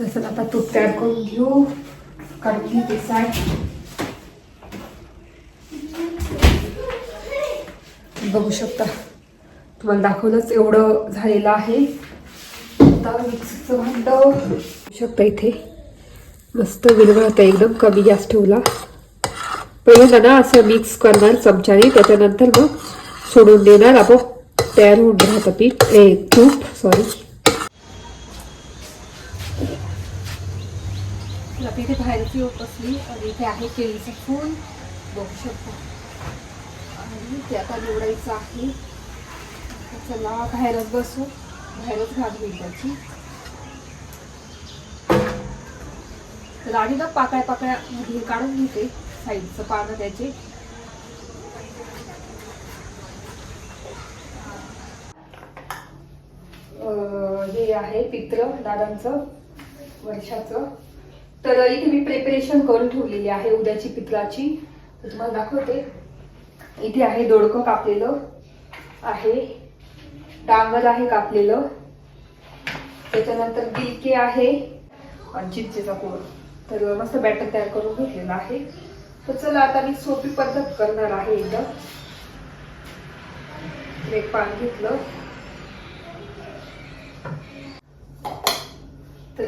तसं आता तूप तयार करून घेऊ. काढून घेते साठ. बघू शकता. तुम्हाला दाखवलंच एवढं झालेलं आहे. आता मिक्सरचं भांड. शकता इथे. मस्त विरघळत आहे एकदम. कमी गॅस ठेवला. पहिल्यांदा ना असं मिक्स करणार चमच्याने. त्याच्यानंतर मग सोडून देणार. आपण तयार होऊन राहतं पीठ. ए तूप. सॉरी आपल्या इथे बाहेरची होत असली आणि इथे आहे केळीचं फूल. बघू शकतो. आणि ते आता निवडायचं आहे. चला बाहेरच बसू. बाहेरच घात होईल त्याची. तर आणि ना पाकळ्या पाकळ्या मध्ये काढून घेते. साईडचं पानं त्याचे. हे आहे पित्र दादांचं वर्षाचं. तर इथे मी प्रिपरेशन करून ठेवलेली आहे उद्याची पितळाची तर तुम्हाला दाखवते. इथे आहे दोडकं कापलेलं. आहे. डांगर आहे कापलेलं. त्याच्यानंतर गिलके आहे. आणि चिंचेचा कोळ तर मस्त बॅटर तयार करून घेतलेला आहे. तर चला आता मी सोपी पद्धत करणार आहे एकदम एक पान घेतलं.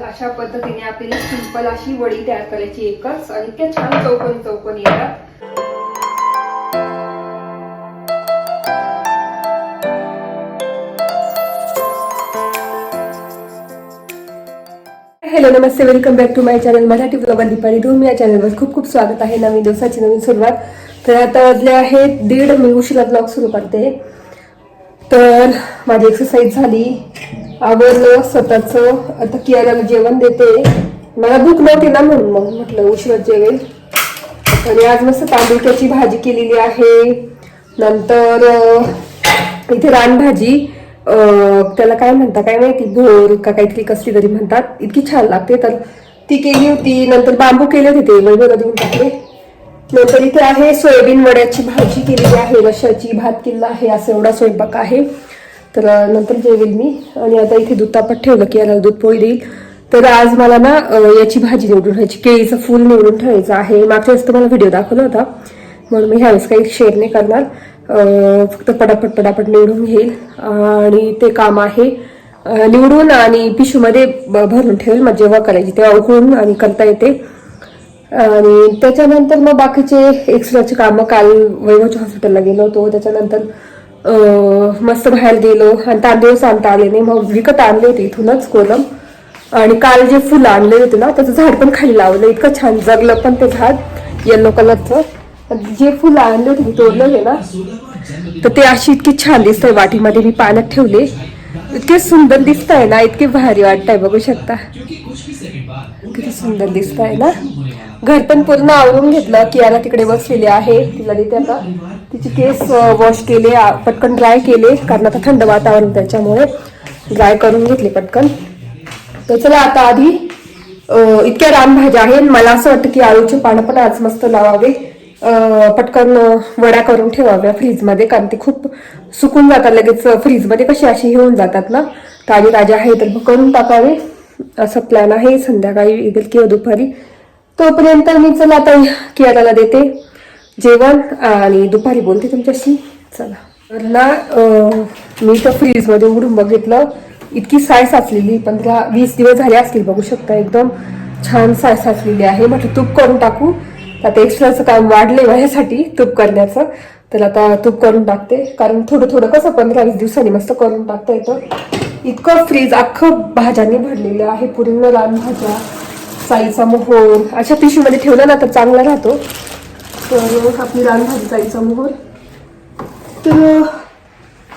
तर अशा पद्धतीने आपली सिंपल अशी वडी तयार करायची एकच. आणि त्या छान चौकन चौकन येतात. Hello Namaste. Welcome back to my channel Marathi blogger Deepali Dhoom या चॅनलवर खूप खूप स्वागत आहे. नवीन दिवसाची नवीन सुरुवात. तर आता वाजले आहे दीड मी उशिरा ब्लॉग सुरू करते. तर माझी एक्सरसाइज झाली. आवडलं स्वतःचं. आता कियाला जेवण देते. मला भूक नव्हती ना म्हणून मग म्हटलं उशिरा जेवेल. आणि आज मस्त तांदुळक्याची भाजी केलेली आहे. नंतर इथे रानभाजी त्याला काय म्हणतात काय माहिती? भोर का काहीतरी कसली तरी म्हणतात. इतकी छान लागते. तर ती केली होती. नंतर बांबू केले होते ते. वैभवला देऊन टाकले. नंतर इथे आहे सोयाबीन वड्याची भाजी केलेली आहे. रशाची भात केलेला आहे. असं एवढा स्वयंपाक आहे. तर नंतर जेवेल मी. आणि आता इथे दूध तापत ठेवलं की याला दूध पोळी देईल. तर आज मला ना याची भाजी निवडून ठेवायची. केळीचं फूल निवडून ठेवायचं आहे. मागच्या वेळेस तुम्हाला व्हिडिओ दाखवला होता. म्हणून मी ह्यावेळेस काही शेअर नाही करणार. फक्त पटापट पटापट निवडून घेईल. आणि ते काम आहे निवडून आणि पिशूमध्ये भरून ठेवेल. मग जेव्हा करायची तेव्हा उकळून आणि करता येते. आणि त्याच्यानंतर मग बाकीचे एक्स्ट्राचे कामं काल वैभवच्या हॉस्पिटलला गेलो होतो. त्याच्यानंतर मस्त बाहेर गेलो आणि तांदूळच आणता आले नाही. मग विकत आणले होते इथूनच कोलम. आणि काल जे फुलं आणले होते ना त्याचं झाड पण खाली लावलं. इतकं छान जगलं पण ते झाड येल्लो कलरचं जे फुलं आणले होते तोडलेले ना तर ते अशी इतकी छान दिसतंय वाटीमध्ये. मी पाण्यात ठेवले. इतके सुंदर दिसत आहे ना इतके भारी वाटतंय बघू शकता. किती सुंदर दिसत आहे ना. घर पण पूर्ण आवरून घेतलं. की याला तिकडे बसलेली आहे. तिला देते आता. तिचे केस वॉश केले पटकन ड्राय केले कारण आता थंड वातावरण त्याच्यामुळे ड्राय करून घेतले पटकन. तर चला आता आधी इतक्या रानभाज्या आहे मला असं वाटतं की आळूचे पानं पण आज मस्त लावावे. पटकन वड्या करून ठेवाव्या फ्रीजमध्ये कारण ते खूप सुकून जातात. लगेच फ्रीजमध्ये कशी अशी घेऊन होऊन जातात ना. ताजी ताजे आहे तर करून टाकावे. असं प्लॅन आहे. संध्याकाळी किंवा दुपारी. तोपर्यंत मी चला आता कियाराला देते. जेवण आणि दुपारी बोलते तुमच्याशी. चला. तर ना मी तर फ्रीजमध्ये उघडून बघितलं. इतकी साय साचलेली पंधरा वीस दिवस झाले असतील बघू शकता. एकदम छान साय साचलेली आहे. म्हटलं तूप करून टाकू. तर आता एक्स्ट्राचं काम वाढले माझ्यासाठी तूप करण्याचं. तर आता तूप करून टाकते. कारण थोडं थोडं कसं पंधरा वीस दिवसांनी मस्त करून टाकता येतं. इतकं फ्रीज अख्खं भाज्यांनी भरलेलं आहे. पूर्ण रान भाज्या साईचा मोहोर. अशा पिशवीमध्ये ठेवला ना तर चांगला राहतो. तर आपली रान भाजी जायचं मोहर. तर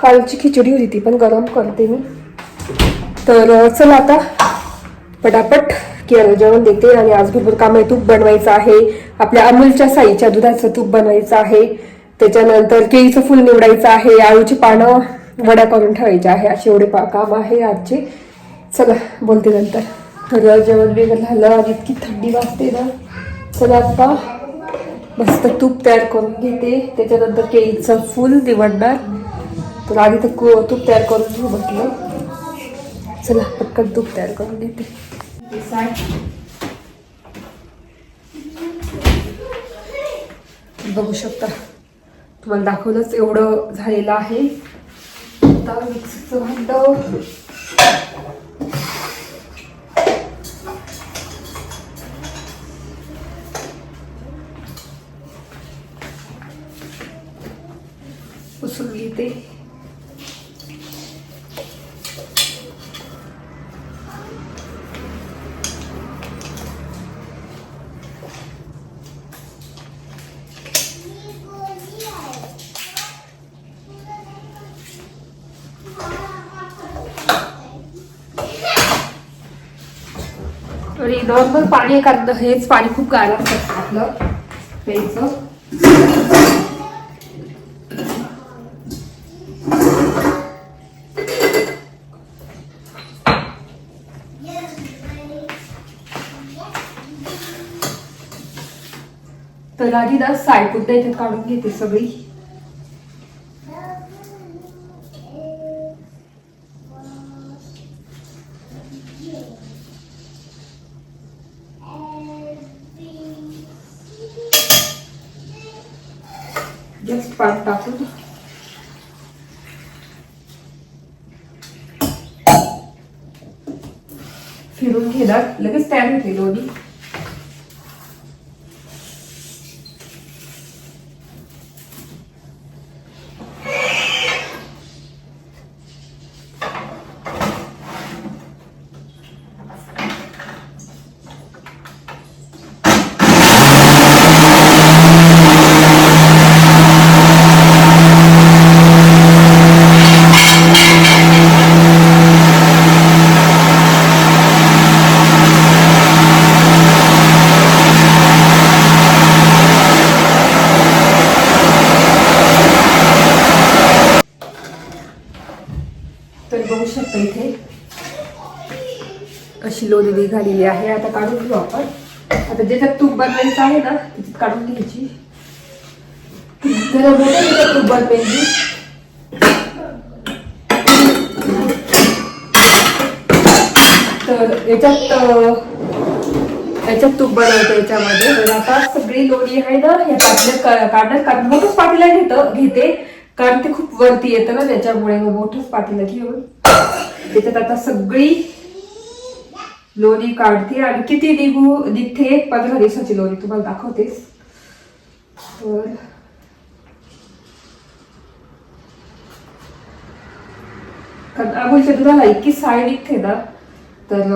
कालची खिचडी होती ती पण गरम करते मी. तर चला आता पटापट किराणा जेवण देते आणि आज भरपूर काम आहे. तूप बनवायचं आहे. आपल्या अमूलच्या साईच्या दुधाचं तूप बनवायचं आहे. त्याच्यानंतर केळीचं फुल निवडायचं आहे. आळूची पानं वड्या करून ठेवायच्या आहे. असे एवढे पा काम आहे आजचे. चला बोलते नंतर. तर जेवण वगैरे झालं. आणि इतकी थंडी वाजते ना. चला आता मस्त तूप तयार करून घेते. त्याच्यानंतर केळीचं फुल निवडणार. तर आधी तर कु- तूप तयार करून घेऊ म्हटलं. चला पटकन तूप तयार करून घेते. बघू शकता तुम्हाला दाखवलंच एवढं झालेलं आहे. आता मिक्सरचं भांडं पुसून घेते आणि नॉर्मल पाणी कारण हेच पाणी खूप गार असतं आपलं. प्यायचं. तर आधी ना सायपुद्धा इथे काढून घेते सगळी जस्ट पाणी टाकून फिरून घेणार लगेच तयार होते दोन्ही तर बघू शकता इथे पोळी झालेली आहे. आता काढून घेऊ आपण. आता ज्याच्यात तूप बनवायचं आहे ना त्याच्यात काढून घ्यायची. जरा तूप बनवायची तर याच्यात याच्यात तूप बनवते याच्यामध्ये. तर आता सगळी लोणी आहे ना या पाटीला काढण्यात कारण मोठंच पाटीला घेतं घेते. कारण ते खूप वरती येतं ना त्याच्यामुळे मग मोठंच पाटीला घेऊन त्याच्यात आता सगळी लोणी काढते आणि किती निघू निघते? पंधरा दिवसाची लोणी. तुम्हाला दाखवतेस. तर कारण अमूलच्या दुधाला इतकी साय निघते ना तर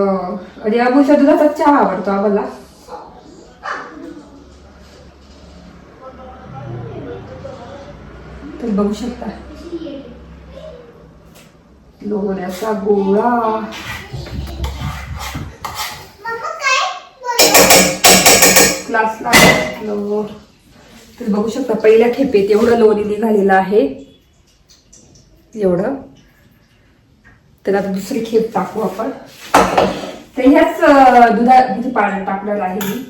आणि अमूलच्या दुधाचा चहा आवडतो आम्हाला. तर बघू शकता. लोण्याचा गोळा. क्लासला लो तर बघू शकता पहिल्या खेपेत एवढं लोणी निघालेलं आहे. एवढं. तर आता दुसरी खेप टाकू आपण. तर ह्याच दुधा म्हणजे पाण्यात टाकणार आहे मी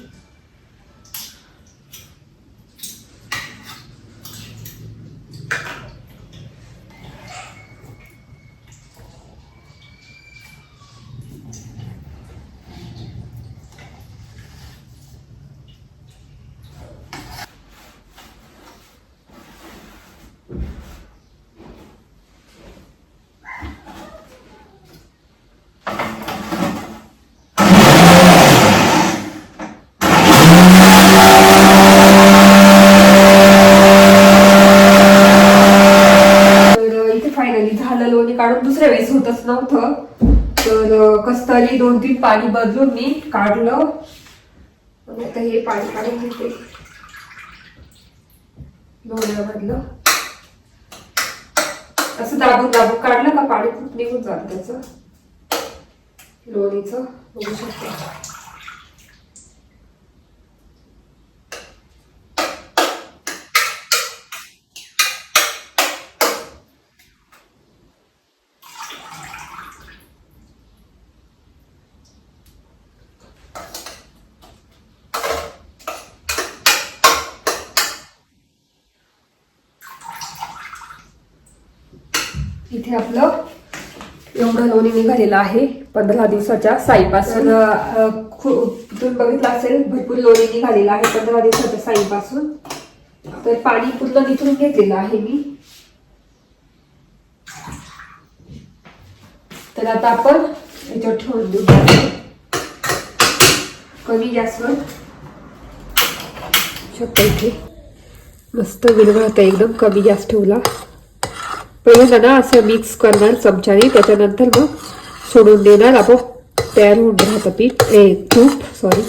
तर इथे फायनली झालं लोणी काढून दुसऱ्या वेळेस होतच नव्हतं कस्तरी तरी दोन तीन पाणी बदलून मी काढलं. आता हे पाणी काढून घेते. लोण्यामधलं असं दाबून दाबून काढलं का पाणी खूप निघून जात त्याचं. लोणीचं. बघू शकतो. इथे आपलं एवढं लोणी निघालेलं आहे पंधरा दिवसाच्या साईपासून. तुम्ही बघितलं असेल भरपूर लोणी निघालेला आहे पंधरा दिवसाच्या साईपासून. तर पाणी पूर्ण निथळून घेतलेलं आहे मी. तर आता आपण याच्यावर ठेवून देऊ. कमी गॅसवर शकता इथे. मस्त विरघळत एकदम कमी गॅस ठेवला. पहिल्यांदा ना असं मिक्स करणार चमच्याने त्याच्यानंतर मग सोडून देणार. आपण तयार होऊन राहतं पीठ. ए तूप सॉरी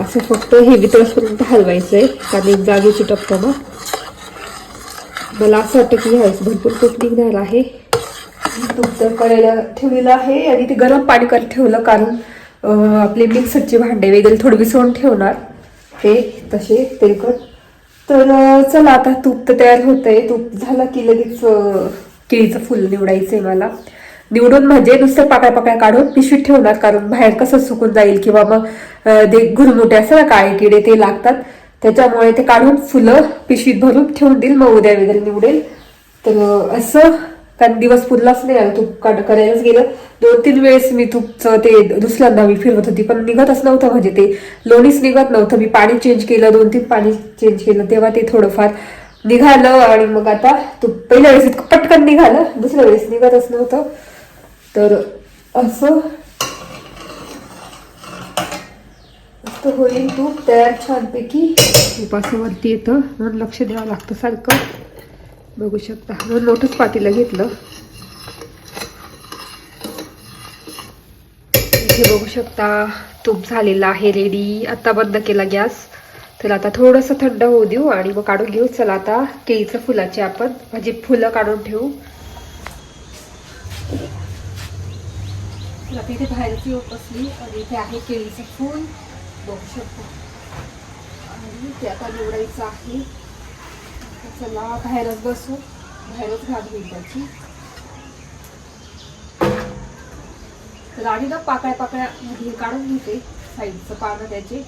असं फक्त हे वितरसपर्यंत हलवायचं आहे कारण एक जागी चिटकतं मग. मला असं वाटतं की ह्यावेळेस भरपूर तूप निघणार आहे. तूप तर करायला ठेवलेलं आहे आणि ते गरम पाणी करत ठेवलं. कारण आपले मिक्सरचे भांडे वगैरे थोडे विसळून ठेवणार. हे तसे तेलकट तर चला आता तूप तर तयार होतंय. तूप झालं की लगेच केळीचं फुल निवडायचंय मला. निवडून म्हणजे नुसतं पाकळ्या पाकळ्या काढून पिशवीत ठेवणार कारण बाहेर कसं सुकून जाईल किंवा मग ते घुरमुटे असं ना काळे किडे ते लागतात. त्याच्यामुळे ते काढून फुलं पिशवीत भरून ठेवून देईल मग उद्या वगैरे निवडेल. तर असं कारण दिवस पुरलाच नाही आला तूप काढ करायलाच गेलं. दोन तीन वेळेस मी तूपचं ते दुसऱ्यांदा मी फिरवत होती पण निघतच नव्हतं म्हणजे ते. लोणीच निघत नव्हतं. मी पाणी चेंज केलं दोन तीन पाणी चेंज केलं तेव्हा ते थोडंफार निघालं आणि मग आता तूप पहिल्या वेळेस इतकं पटकन निघालं दुसऱ्या वेळेस निघतच नव्हतं. तर असं. होईल तूप तयार छानपैकी. तुपासवरती येतं. म्हणून लक्ष द्यावं लागतं सारखं. बघू शकता. दोन लोटस पातीला घेतलं. इथे बघू शकता तूप झालेला आहे रेडी आता बंद केला गॅस. तर आता थोडंसं थंड होऊ देऊ आणि मग काढून घेऊ. चला आता केळीचं फुलाचे आपण म्हणजे फुलं काढून ठेवू. तर आता इथे बाहेरची उपसली आणि इथे आहे केळीचं फूल. बघू शकतो. आणि ते आता निवडायचं आहे. चला बाहेरच बसू. बाहेरच घाट होईल त्याची. तर आणि ना पाकळ्या पाकळ्या हे काढून घेते साईडचं पानं त्याचे.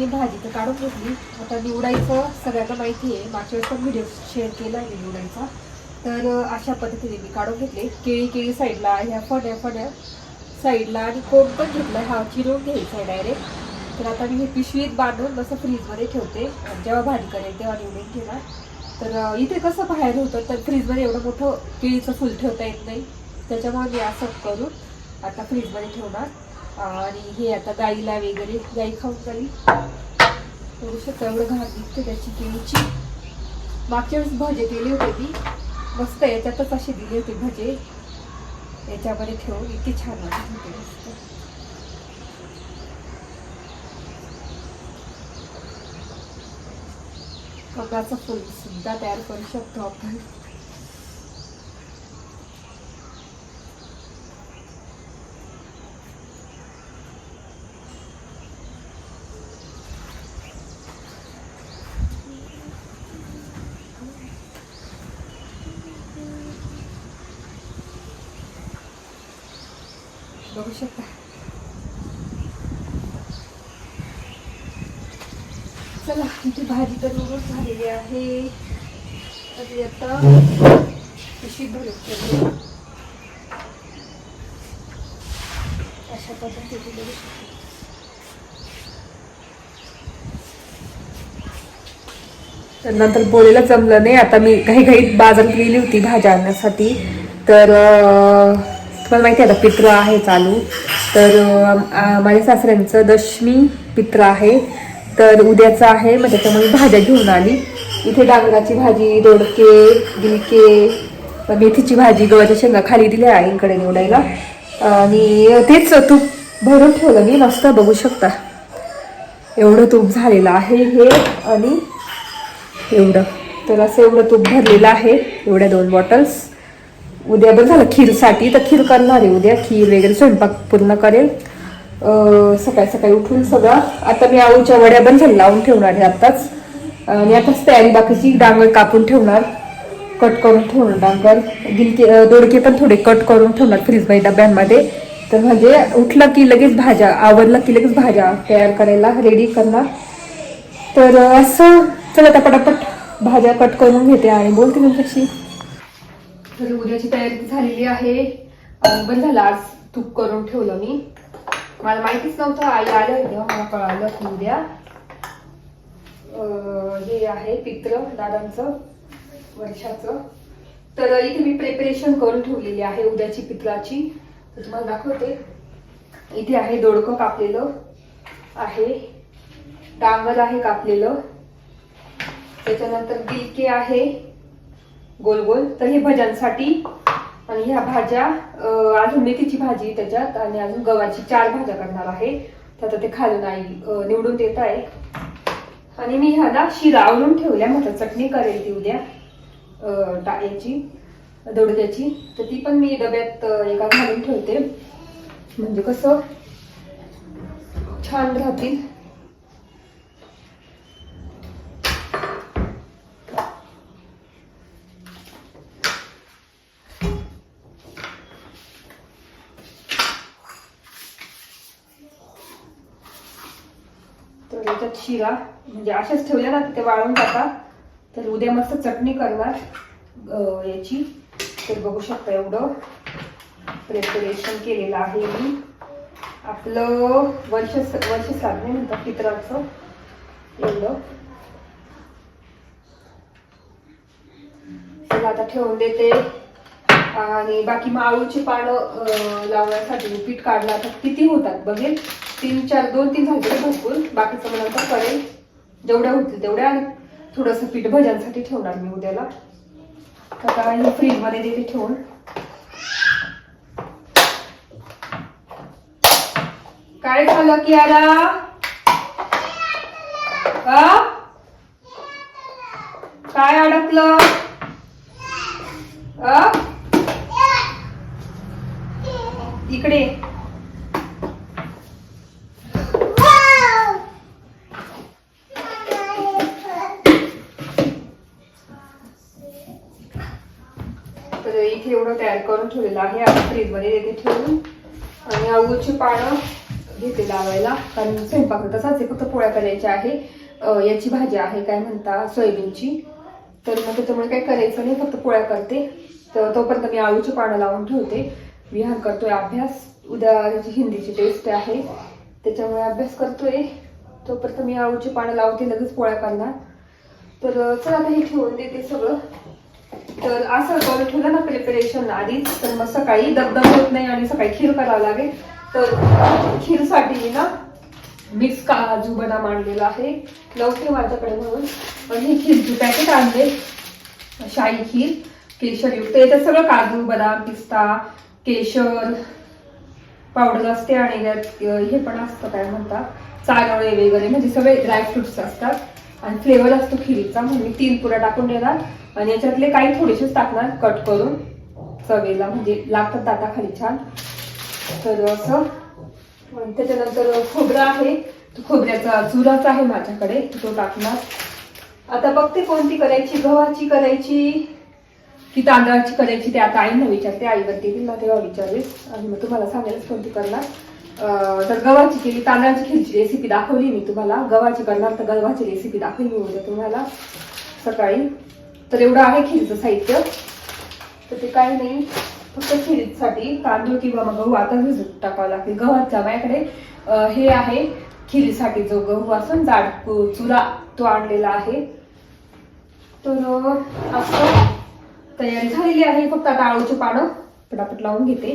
ती भाजी तर काढून घेतली. आता निवडायचं सगळ्यांना माहिती आहे. मागच्या वेळेस पण व्हिडिओ शेअर केला आहे निवडायचा. तर अशा पद्धतीने मी काढून घेतले. केळी केळी साईडला ह्या फण्या फण्या साईडला आणि कोण पण घेतला हा चिरून घ्यायचा आहे डायरेक्ट तर आता मी हे पिशवीत बांधून कसं फ्रीजमध्ये ठेवते. जेव्हा भाजी करेल तेव्हा निवडून घेणार. तर इथे कसं बाहेर होतं तर फ्रीजमध्ये एवढं मोठं केळीचं फुल ठेवता येत नाही. त्याच्यामुळे मी असं करून आता फ्रीजमध्ये ठेवणार. आणि हे आता गाईला वगैरे गाई खाऊन जाईल बघू तेवढं एवढं घाण दिसते त्याची केळीची मागच्या वेळेस भजे केली होते ती. मस्त याच्यातच अशी दिली होती भजे. याच्यामध्ये ठेवून इतकी छान वाटत होते मस्त. कमळाचं फुल सुद्धा तयार करू शकतो आपण बघू शकता चला इथे भाजी तर निघून झालेली आहे. आणि आता पिशवीत भरून अशा पद्धतीने बघू शकता तर नंतर बोलायला जमलं नाही. आता मी काही काही बाजारात गेली होती भाज्या आणण्यासाठी. तर तुम्हाला माहिती आहे आता पित्र आहे चालू. तर माझ्या सासऱ्यांचं दशमी पित्र आहे. तर उद्याचं आहे मग त्याच्यामुळे भाज्या घेऊन आली. इथे डांगराची भाजी दोडके गिलके मेथीची भाजी गव्हाच्या शेंगा खाली दिल्या आईंकडे निवडायला आणि तेच तूप भरून ठेवलं मी मस्त बघू शकता. एवढं तूप झालेलं आहे हे आणि एवढं. तर असं एवढं तूप भरलेलं आहे एवढ्या दोन बॉटल्स उद्या बरं झालं खीरसाठी तर खीर करणार आहे उद्या. खीर वगैरे स्वयंपाक पूर्ण करेल. सकाळी सकाळी उठून सगळं. आता मी आऊच्या वड्या पण झाल्या लावून ठेवणार आहे आत्ताच. आणि आताच तयारी बाकीची डांगर कापून ठेवणार. कट करून ठेवणार डांगर. गिलके दोडके पण थोडे कट करून ठेवणार फ्रीजबाई डब्यांमध्ये. तर म्हणजे उठलं की लगेच भाज्या आवडलं की लगेच भाज्या तयार करायला रेडी करणार. तर असं. चला आता पटापट भाज्या कट करून घेते आणि बोलते तुमच्याशी. तर उद्याची तयारी झालेली आहे. बंद पण आज तूप करून ठेवलं मी. मला माहितीच नव्हतं आई आलं तेव्हा मला कळालं की उद्या हे आहे पित्र दादांचं वर्षाचं तर इथे मी प्रिपरेशन करून ठेवलेली आहे उद्याची पित्राची तर तुम्हाला दाखवते इथे आहे दोडकं कापलेलं आहे डांगर आहे कापलेलं त्याच्यानंतर गिलके आहे गोल गोल तर हे भज्यांसाठी आणि ह्या भाज्या अजून मेथीची भाजी त्याच्यात आणि अजून गव्हाची चार भाज्या करणार आहे. तर आता ते खालून आई निवडून देत आहे. आणि मी ह्याला शिरा आवरून ठेवल्या म्हटलं चटणी करेल ती उद्या अं, टा- याची दोडक्याची. तर ती पण मी डब्यात एका घालून ठेवते. म्हणजे कसं छान राहतील तर याच्यात शिरा म्हणजे अशाच ठेवल्या ना ते वाळून जातात. तर उद्या मस्त चटणी करणार याची. तर बघू शकता एवढं. प्रिपरेशन केलेलं आहे मी. आपलं वर्ष वर्ष साधने म्हणतात पित्राचं. एवढं. चला आता ठेवून देते. आणि बाकी मग आळूची पानं लावण्यासाठी पीठ काढलं. आता किती होतात बघेल? तीन चार दोन तीन झाले भरपूर. बाकीचं मग नंतर करेल जेवढ्या होतील तेवढ्या. आणि थोडंसं पीठ भज्यांसाठी ठेवणार मी उद्याला. आता हे फ्रीजमध्ये देते ठेवून. काय झालं की आला काय अडकलं? अ? इकडे. तर इथे एवढं तयार करून ठेवलेलं आहे. आता फ्रीजमध्ये येथे ठेवून आणि अळूची पानं घेते लावायला. कारण स्वयंपाक तसाच आहे. फक्त पोळ्या करायच्या आहे. याची भाजी आहे काय म्हणता? सोयाबीनची. तर मग त्याच्यामुळे काय करायचं नाही. फक्त पोळ्या करते. तर तोपर्यंत मी आळूची पानं लावून ठेवते. विहार करतोय अभ्यास. उद्या त्याची हिंदीची टेस्ट आहे. त्याच्यामुळे अभ्यास करतोय. तोपर्यंत मी आळूची पानं लावते लगेच पोळ्या करणार. तर चला आता हे ठेवून देते सगळं. तर असं कॉल ठेवलं ना प्रिपरेशन आधीच तर मग सकाळी दबदब होत नाही आणि सकाळी खीर करावं लागेल. तर खीरसाठी मी ना मिक्स काजू बदाम आणलेला आहे. लवकर माझ्याकडे म्हणून. पण हे खीरची पॅकेट आणले. शाही खीर केशरयुक्त याच्यात सगळं काजू बदाम पिस्ता केशर पावडर असते आणि त्यात हे पण असतं काय म्हणतात? चारोळे वगैरे म्हणजे सगळे ड्रायफ्रुट्स असतात. आणि फ्लेवर असतो खिरीचा म्हणजे मी तीन पुरा टाकून देणार. आणि याच्यातले काही थोडेसेच टाकणार कट करून. चवेला म्हणजे लागतात दाताखाली छान. तर असं. त्याच्यानंतर खोबरं आहे. खोबऱ्याचा चुराच आहे माझ्याकडे तो टाकणार. आता बघते कोणती करायची गव्हाची करायची. की तांदळाची करायची ते आता आईनं विचारते आईवरती तिला तेव्हा विचारेल. आणि मग तुम्हाला सांगेलच कोणती करणार. तर गव्हाची केली तांदळाची खिरीची रेसिपी दाखवली मी तुम्हाला. गव्हाची करणार तर गव्हाची रेसिपी दाखवली मी उद्या तुम्हाला सकाळी. तर एवढं आहे खिरीचं साहित्य. तर ते काही नाही फक्त खिरीसाठी तांदूळ किंवा मग गहू आता भिजत टाकावं लागते गव्हाच्या माझ्याकडे हे आहे खिरीसाठी जो गहू असून जाड चुरा तो आणलेला आहे. तर असं तयारी झालेली आहे. फक्त आता आळूची पानं पटापट लावून घेते.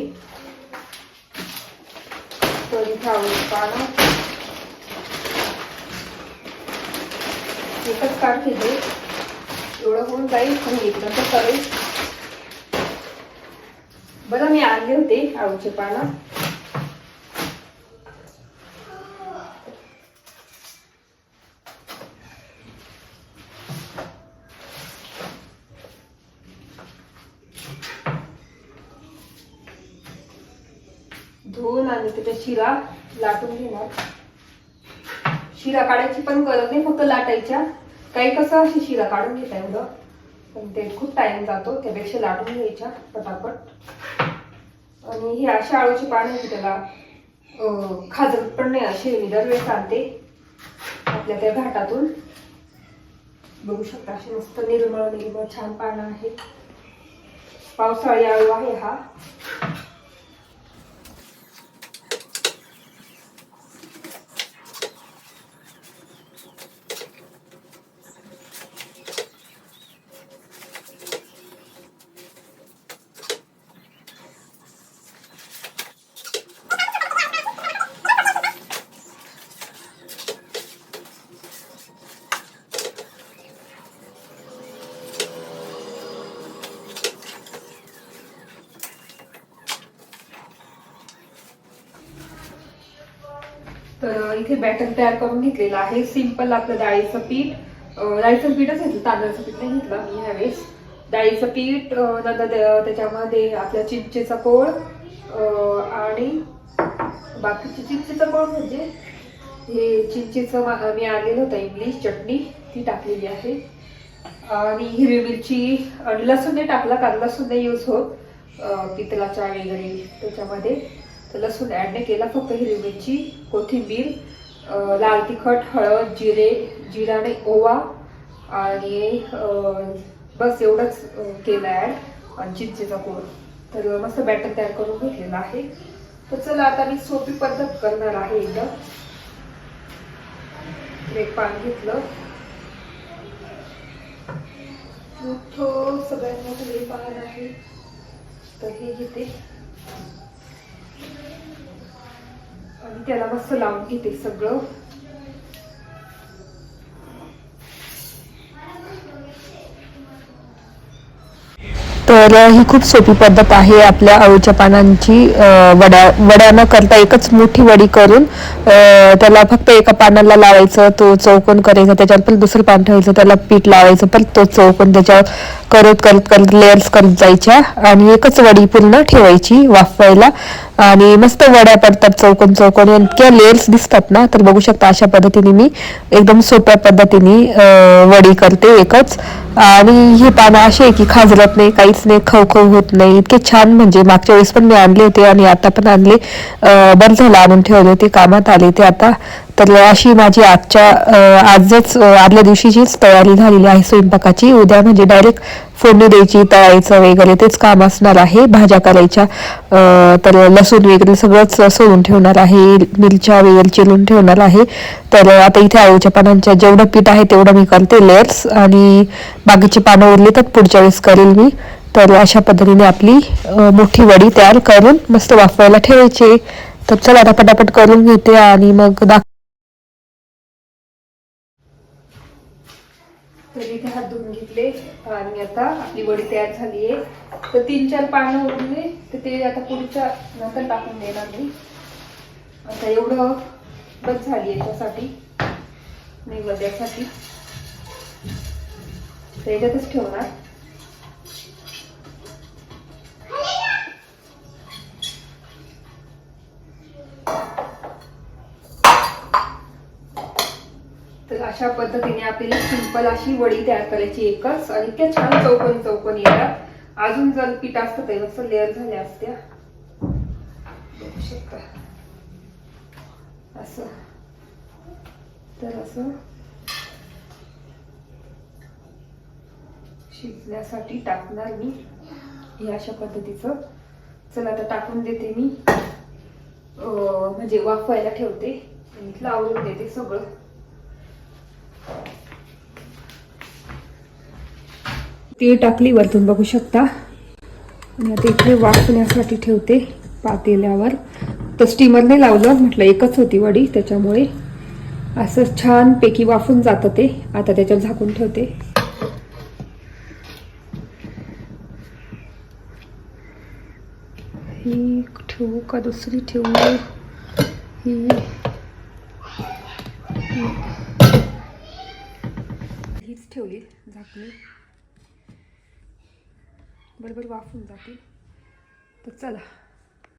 तर इथे आळूची पानं. एकच काढते घेते. एवढं होऊन जाईल आणि एक नंतर करेल. बरं मी आणले होते आळूचे पानं. धुवून आणि त्याच्या शिरा लाटून घेणार. शिरा काढायची पण गरज नाही फक्त लाटायच्या. काही कसं अशी शिरा काढून घेता एवढं पण ते खूप टाइम जातो त्यापेक्षा लाटून घ्यायच्या पटापट. आणि ही अशी आळूची पानं त्याला खाजत पण नाही अशी मी दरवेळेस आणते आपल्या त्या घाटातून. बघू शकता अशी मस्त निर्मळ निर्मळ छान पानं आहेत. पावसाळी आळू आहे हा तर इथे बॅटर तयार करून घेतलेलं आहे. सिंपल आपलं डाळीचं पीठ. डाळीचं पीठच घेतलं तांदळाचं पीठ नाही घेतलं मी ह्यावेळेस. डाळीचं पीठ नंतर त्याच्यामध्ये आपल्या चिंचेचा कोळ आणि बाकीचे चिंचेचा कोळ म्हणजे हे चिंचेचं मा- मी आणलेलं होतं इंग्लिश चटणी. ती टाकलेली आहे. आणि हिरवी मिरची आणि लसूण नाही टाकला कारण लसूण नाही यूज होत. पितलाचा पितलाच्या वगैरे त्याच्यामध्ये. तर लसूण ॲड नाही केला फक्त हिरवी मिरची कोथिंबीर लाल तिखट हळद जिरे जिरा आणि ओवा आणि बस एवढंच केलं ॲड. आणि चिंचेचा कोळ तर मस्त बॅटर तयार करून घेतलेला आहे. तर चला आता मी सोपी पद्धत करणार आहे एकदम एक पान घेतलं. मोठं सगळ्यात मोठं हे पान आहे. तर हे घेते. आणि त्याला मस्त लावून घेते सगळं. तर ही खूप सोपी पद्धत आहे आपल्या अळूच्या पानांची वड्या वड्या न करता एकच मोठी वडी करून त्याला फक्त एका पानाला लावायचं तो चौकोन करायचा त्याच्यावर पण दुसरं पान ठेवायचं त्याला पीठ लावायचं परत तो चौकोन त्याच्यावर करत करत करत लेअर्स करत जायच्या आणि एकच वडी पूर्ण ठेवायची वाफवायला. आणि मस्त वड्या पडतात चौकोन चौकोन इतक्या लेअर्स दिसतात ना तर बघू शकता अशा पद्धतीने मी एकदम सोप्या पद्धतीने वडी करते एकच. आणि ही पानं अशी आहे की खाजरत नाही काहीच नाही खवखव होत नाही. इतके छान म्हणजे मागच्या वेळेस पण मी आणले होते आणि आता पण आणले. बरं झालं आणून ठेवले होते कामात आले ते आता. तर अशी माझी आजच्या आजच आदल्या दिवशीचीच तयारी झालेली आहे स्वयंपाकाची. उद्या म्हणजे डायरेक्ट फोडणी द्यायची तळायचं वगैरे तेच काम असणार आहे. भाज्या करायच्या तर लसूण वगैरे सगळंच सोडून ठेवणार आहे. मिरच्या वगैरे चिरून ठेवणार आहे. तर आता इथे आळूच्या पानांच्या जेवढं पीठ आहे तेवढं मी करते लेअर्स आणि बाकीची पानं उरली तर पुढच्या वेळेस करेल मी. तर अशा पद्धतीने आपली मोठी वडी तयार करून मस्त वाफवायला ठेवायची. तर चला आता पटापट करून घेते आणि मग दाख तर इथे हात धुवून घेतले. आणि आता आपली वडी तयार झाली आहे. तर तीन चार पानं उरले तर ते आता पुढच्या नंतर टाकून देणार मी. आता एवढं बस झाली याच्यासाठी नैवेद्यासाठी तर याच्यातच ठेवणार. अशा पद्धतीने आपल्याला सिंपल अशी वडी तयार करायची एकच आणि इतक्या छान चौकन चौकन येतात. अजून जर पीठ असतं ते मस्त लेअर झाल्या असत्या. बघू शकता. असं. तर असं. शिजण्यासाठी टाकणार मी. हे अशा पद्धतीचं. चला आता टाकून देते मी. अं, म्हणजे वाफवायला ठेवते. आणि लावून देते सगळं. तीळ टाकली वरतून बघू शकता. आणि आता इथे वाफण्यासाठी ठेवते पातेल्यावर. तर स्टीमरने लावलं म्हटलं एकच होती वडी त्याच्यामुळे असं छान पैकी वाफून जातं ते. आता त्याच्यावर झाकून ठेवते. ही ठेवू का दुसरी ठेवू? ही. हीच ठेवली झाकली. बरोबर वाफून जाते तर चला.